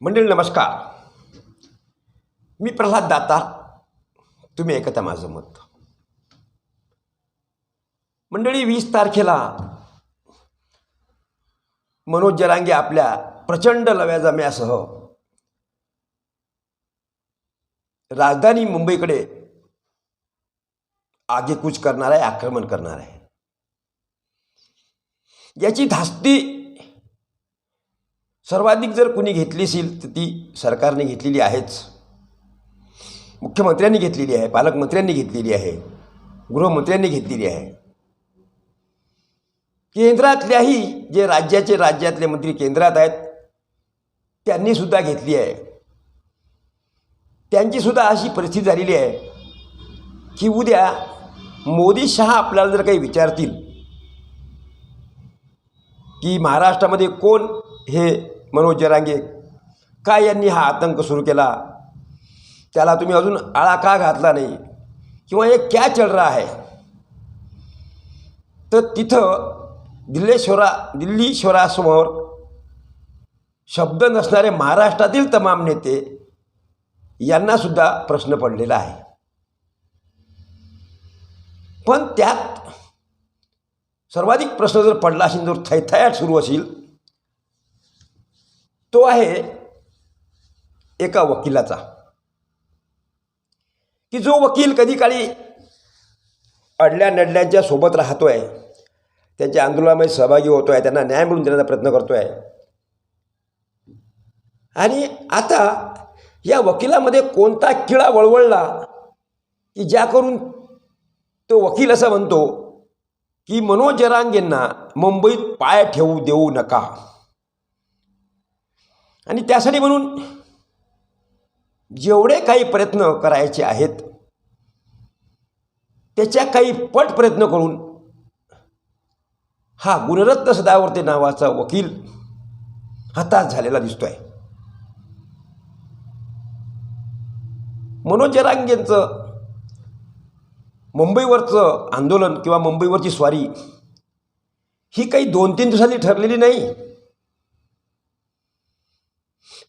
मंडळी नमस्कार. मी प्रल्हाद दाता. तुम्ही ऐकता माझं मत. मंडळी वीस तारखेला मनोज जरांगे आपल्या प्रचंड लव्या जम्यासह राजधानी मुंबईकडे आगेकूच करणार आहे आक्रमण करणार. आहे याची धास्ती सर्वाधिक जर कुणी घेतली असेल तर ती सरकारने घेतलेली आहेच. मुख्यमंत्र्यांनी घेतलेली आहे पालकमंत्र्यांनी घेतलेली आहे गृहमंत्र्यांनी घेतलेली आहे. केंद्रातल्याही जे राज्याचे राज्यातले मंत्री केंद्रात आहेत त्यांनी सुद्धा घेतली आहे. त्यांची सुद्धा अशी परिस्थिती झालेली आहे की उद्या मोदी शहा आपल्याला जर काही विचारतील की महाराष्ट्रामध्ये कोण हे मनोज जरांगे का यांनी हा आतंक सुरू केला? त्याला तुम्ही अजून आळा का घातला नाही? किंवा हे क्या चल रहा आहे? तर तिथं दिल्लेश्वरा दिल्लीश्वरासमोर शब्द नसणारे महाराष्ट्रातील तमाम नेते यांनासुद्धा प्रश्न पडलेला आहे. पण त्यात सर्वाधिक प्रश्न जर पडला असेल जर थैथयाट सुरू असेल तो आहे एका वकिलाचा. की जो वकील कधी काळी अडल्या नडल्यांच्या सोबत राहतो आहे त्यांच्या आंदोलनामध्ये सहभागी होतो आहे त्यांना न्याय मिळवून देण्याचा प्रयत्न करतो आहे आणि आता या वकिलामध्ये कोणता किळा वळवळला की ज्या करून तो वकील असं म्हणतो की मनोज जरांगेंना मुंबईत पाय ठेवू देऊ नका. आणि त्यासाठी म्हणून जेवढे काही प्रयत्न करायचे आहेत त्याच्या काही पट प्रयत्न करून हा गुणरत्न सदावर्ते नावाचा वकील हताश झालेला दिसतोय. मनोज जरांगेंचं मुंबईवरचं आंदोलन किंवा मुंबईवरची स्वारी ही काही दोन तीन दिवसांनी ठरलेली नाही.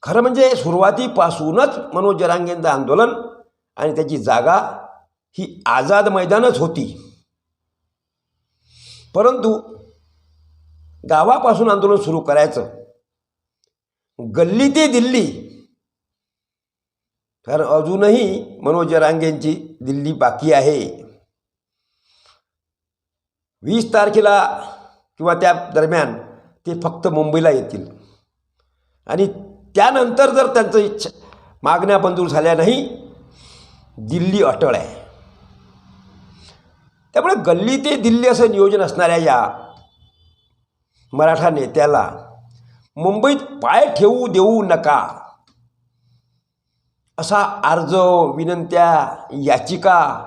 खरं म्हणजे सुरुवातीपासूनच मनोज जरांगेंचं आंदोलन आणि त्याची जागा ही आझाद मैदानच होती. परंतु गावापासून आंदोलन सुरू करायचं. गल्ली ते दिल्ली. कारण अजूनही मनोज जरांगेंची दिल्ली बाकी आहे. वीस तारखेला किंवा त्या दरम्यान ते फक्त मुंबईला येतील. आणि त्यानंतर जर त्यांचं इच्छा मागण्या मंजूर झाल्या नाही दिल्ली अटळ आहे. त्यामुळे गल्ली ते दिल्ली असं नियोजन असणाऱ्या या मराठा नेत्याला मुंबईत पाय ठेवू देऊ नका असा अर्ज विनंत्या याचिका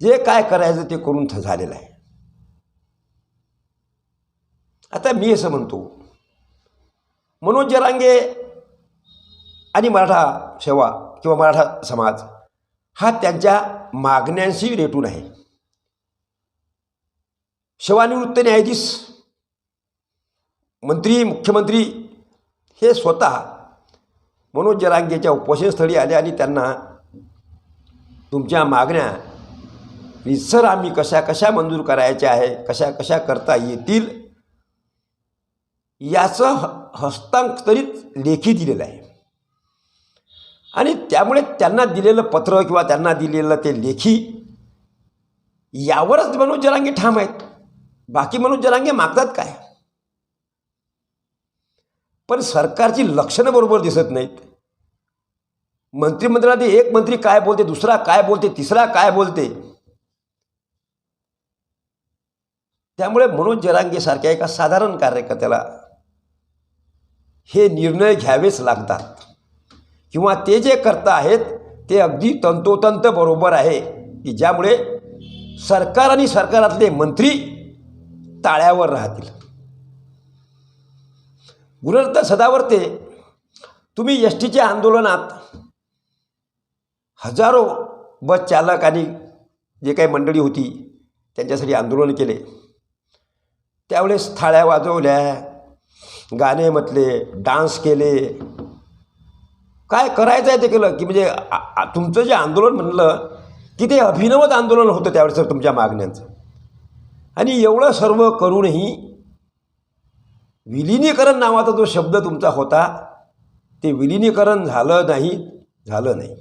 जे काय करायचं ते करून थ- झालेलं आहे. आता मी असं म्हणतो मनोज जरांगे आणि मराठा सेवा किंवा मराठा समाज हा त्यांच्या मागण्यांशी रेटून आहे. सेवानिवृत्त न्यायाधीश मंत्री मुख्यमंत्री हे स्वतः मनोज जरांगेच्या उपोषणस्थळी आले आणि त्यांना तुमच्या मागण्या सर आम्ही कशा कशा मंजूर करायच्या आहे कशा कशा करता येतील? याचं ह हस्तांतरित लेखी दिलेलं आहे. आणि त्यामुळे त्यांना दिलेलं पत्र किंवा त्यांना दिलेलं ते लेखी यावरच मनोज जरांगे ठाम आहेत. बाकी मनोज जरांगे मागतात काय? पण सरकारची लक्षणं बरोबर दिसत नाहीत. मंत्रिमंडळात एक मंत्री काय बोलते दुसरा काय बोलते तिसरा काय बोलते? त्यामुळे मनोज जरांगे सारख्या एका साधारण कार्यकर्त्याला हे निर्णय घ्यावेच लागतात. किंवा ते जे करता आहेत ते अगदी तंतोतंत बरोबर आहे. की ज्यामुळे सरकार आणि सरकारातले मंत्री ताळ्यावर राहतील. गुणरत्न सदावर्ते तुम्ही एस टीच्या आंदोलनात हजारो बस चालक आणि जे काही मंडळी होती त्यांच्यासाठी आंदोलन केले. त्यावेळेस थाळ्या वाजवल्या गाणे म्हटले डान्स केले. काय करायचं आहे ते केलं? की म्हणजे तुमचं जे आंदोलन म्हणलं की ते अभिनवच आंदोलन होतं त्यावेळेस तुमच्या मागण्यांचं. आणि एवढं सर्व करूनही विलिनीकरण नावाचा जो शब्द तुमचा होता ते विलिनीकरण झालं नाही झालं नाही.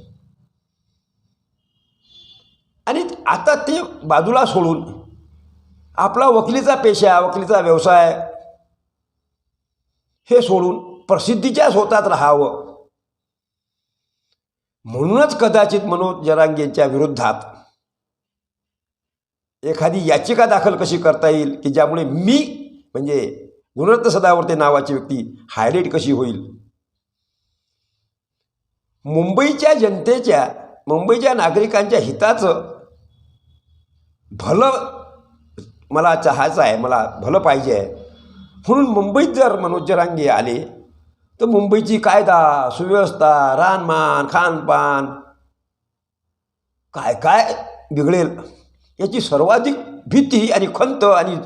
आणि आता ते बाजूला सोडून आपला वकिलीचा पेशा वकिलीचा व्यवसाय हे सोडून प्रसिद्धीच्या होतात राहावं. म्हणूनच कदाचित मनोज जरांगेंच्या विरोधात एखादी याचिका दाखल कशी करता येईल की ज्यामुळे मी म्हणजे गुणरत्न सदावर्ते नावाची व्यक्ती हायलाईट कशी होईल? मुंबईच्या जनतेच्या मुंबईच्या नागरिकांच्या हिताचं भलं मला चाहायचं आहे मला भलं पाहिजे आहे. म्हणून मुंबईत जर मनोज जरांगे आले तर मुंबईची कायदा सुव्यवस्था राहणमान खानपान काय काय बिघडेल याची सर्वाधिक भीती आणि खंत आणि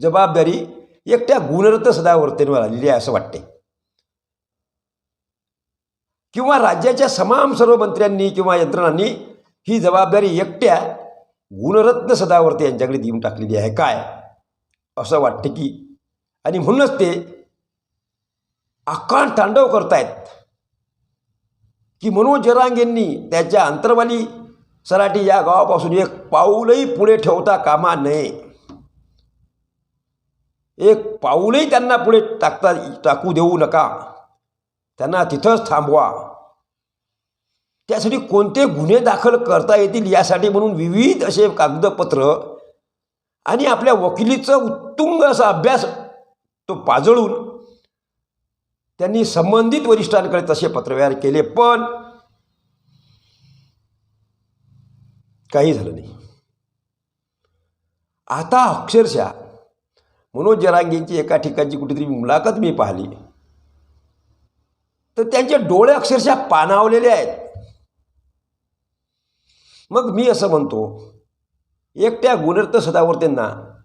जबाबदारी एकट्या गुणरत्न सदावर्तेंवर आलेली आहे असं वाटते किंवा राज्याच्या समाम सर्व मंत्र्यांनी किंवा यंत्रणांनी ही जबाबदारी एकट्या गुणरत्न सदावर्ते यांच्याकडे देऊन टाकलेली आहे. काय? असं वाटतं की आणि म्हणूनच ते आकांड तांडव करतायत. की मनोज जरांगेंनी त्याच्या अंतरवाली सराटी या गावापासून एक पाऊलही पुढे ठेवता कामा नये. एक पाऊलही त्यांना पुढे टाकता टाकू देऊ नका. त्यांना तिथंच थांबवा. त्यासाठी कोणते गुन्हे दाखल करता येतील यासाठी म्हणून विविध असे कागदपत्र आणि आपल्या वकिलीचं उत्तुंग असा अभ्यास तो पाजळून त्यांनी संबंधित वरिष्ठांकडे तसे पत्रव्यवहार केले पण काही झालं नाही. आता अक्षरशः मनोज जरांगेंची एका ठिकाणची कुठेतरी मुलाखत मी पाहिली. तर त्यांचे डोळे अक्षरशः पानावलेले आहेत. मग मी असं म्हणतो एकट्या गुणरत्न सदावर्तेंना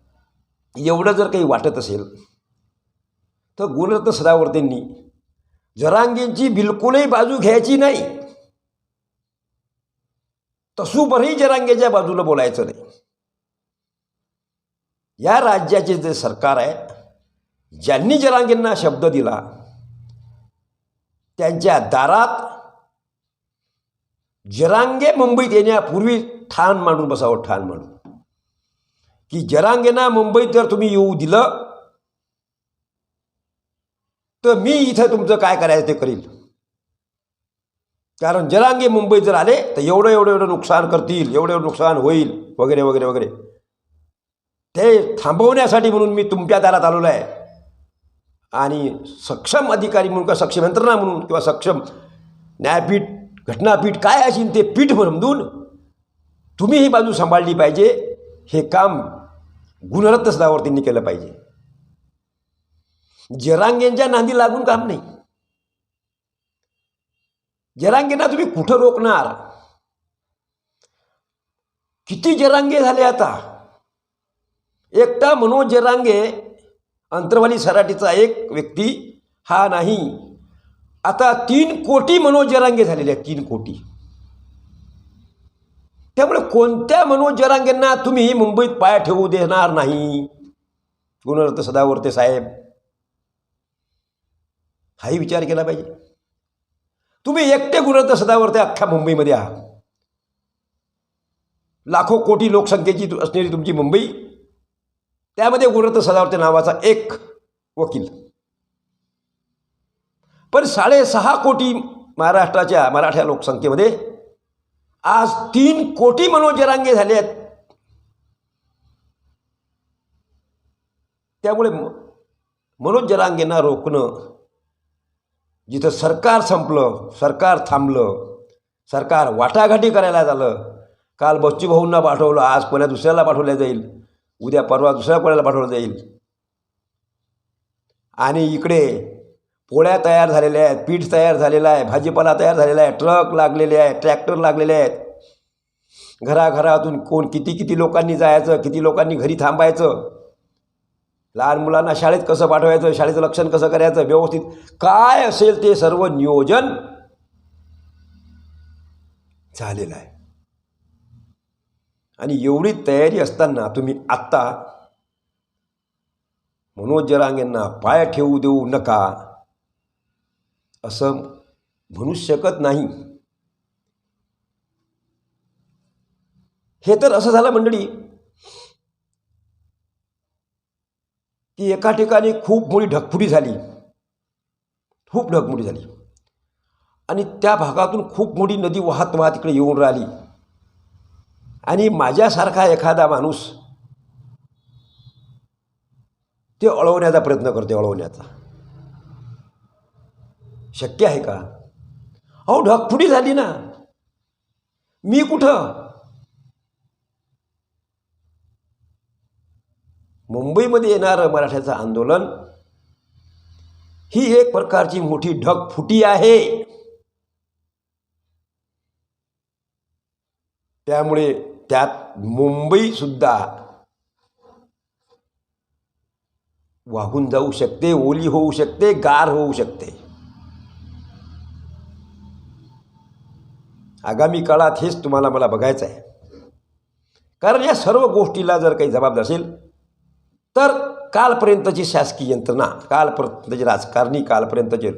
एवढं जर काही वाटत असेल तर गुणरत्न सदावर्तेंनी जरांगेंची बिलकुलही बाजू घ्यायची नाही. तसूभरही जरांगेच्या बाजूला बोलायचं नाही. या राज्याचे जे सरकार आहे ज्यांनी जरांगेंना शब्द दिला त्यांच्या दारात जरांगे मुंबईत येण्यापूर्वी ठाण मांडून बसावं ठाण मांडून. की जरांगेंना मुंबईत जर तुम्ही येऊ दिलं तर मी इथं तुमचं काय करायचं ते करील कारण जरांगे मुंबईत जर आले तर एवढं एवढं एवढं नुकसान करतील एवढं एवढं नुकसान होईल वगैरे वगैरे वगैरे. ते थांबवण्यासाठी म्हणून मी तुमच्या दारात आलेलो आहे. आणि सक्षम अधिकारी म्हणून किंवा सक्षम यंत्रणा म्हणून किंवा सक्षम न्यायपीठ घटनापीठ काय असेल ते पीठ म्हणून तुम्ही ही बाजू सांभाळली पाहिजे. हे काम गुणरत्न सदावर्तींनी केलं पाहिजे. जरांगेंच्या नांदी लागून काम नाही. जरांगेंना तुम्ही कुठं रोखणार? किती जरांगे झाले आता? एकटा मनोज जरांगे अंतरवाली सराटीचा एक व्यक्ती हा नाही. आता तीन कोटी मनोज जरांगे झालेले आहेत तीन कोटी. त्यामुळे कोणत्या मनोज जरांगेंना तुम्ही मुंबईत पाय ठेवू देणार नाही? गुणरत्न सदावर्ते साहेब. हाही विचार केला पाहिजे. तुम्ही एकटे गुणरत्न सदावरते अख्ख्या मुंबईमध्ये आहात. लाखो कोटी लोकसंख्येची असणारी असलेली तुमची मुंबई त्यामध्ये गुणरत्न सदावरते नावाचा एक वकील. पण साडेसहा कोटी महाराष्ट्राच्या मराठा लोकसंख्येमध्ये आज तीन कोटी मनोज जरांगे झाले आहेत. त्यामुळे म- मनोज जरांगेंना रोखणं जिथं सरकार संपलं सरकार थांबलं सरकार वाटाघाटी करायला झालं. काल बच्चूभाऊंना पाठवलं आज कोणा दुसऱ्याला पाठवलं जाईल. उद्या परवा दुसऱ्या कोणाला पाठवलं जाईल? आणि इकडे पोळ्या तयार झालेल्या आहेत पीठ तयार झालेलं आहे भाजीपाला तयार झालेला आहे ट्रक लागलेले आहेत ट्रॅक्टर लागलेले आहेत. घराघरातून कोण किती किती लोकांनी जायचं किती लोकांनी घरी थांबायचं? लहान मुलांना शाळेत कसं पाठवायचं शाळेचं लक्षण कसं करायचं व्यवस्थित काय असेल ते सर्व नियोजन झालेलं आहे. आणि एवढी तयारी असताना तुम्ही आत्ता मनोज जरांगेंना पाय ठेवू देऊ नका असं म्हणू शकत नाही. हे तर असं झालं मंडळी. की एका ठिकाणी खूप मोठी ढगफुटी झाली. खूप ढगफुटी झाली. आणि त्या भागातून खूप मोठी नदी वाहत वाहत इकडे येऊन राहिली. आणि माझ्यासारखा एखादा माणूस ते अळवण्याचा प्रयत्न करते अळवण्याचा. शक्य आहे का? अहो ढगफुटी झाली ना. मी कुठं? मुंबईमध्ये येणारं मराठ्याचं आंदोलन ही एक प्रकारची मोठी ढगफुटी आहे. त्यामुळे त्यात मुंबईसुद्धा वाहून जाऊ शकते ओली होऊ शकते गार होऊ शकते. आगामी काळात हेच तुम्हाला मला बघायचं आहे. कारण या सर्व गोष्टीला जर काही जबाबदार असेल तर कालपर्यंतची शासकीय यंत्रणा कालपर्यंतचे राजकारणी कालपर्यंतचे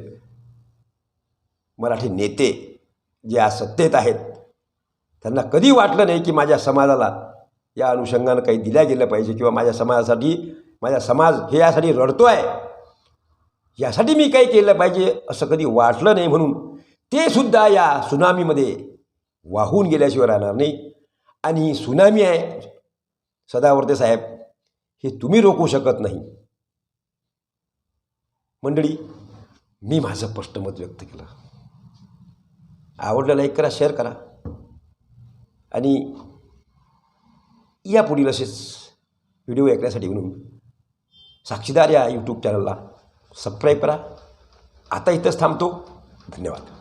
मराठी नेते जे आज सत्तेत आहेत त्यांना कधी वाटलं नाही की माझ्या समाजाला या अनुषंगानं काही दिल्या गेलं पाहिजे किंवा माझ्या समाजासाठी माझा समाज हे यासाठी रडतो आहे यासाठी मी काही केलं पाहिजे असं कधी वाटलं नाही म्हणून ते सुद्धा या सुनामीमध्ये वाहून गेल्याशिवाय राहणार नाही. आणि ही सुनामी आहे सदावर्ते साहेब हे तुम्ही रोखू शकत नाही. मंडळी मी माझं स्पष्ट मत व्यक्त केलं. आवडलं लाईक करा शेअर करा. आणि या पुढील असेच व्हिडिओ ऐकण्यासाठी म्हणून साक्षीदार या यूट्यूब चॅनलला सबस्क्राईब करा. आता इथंच थांबतो. धन्यवाद.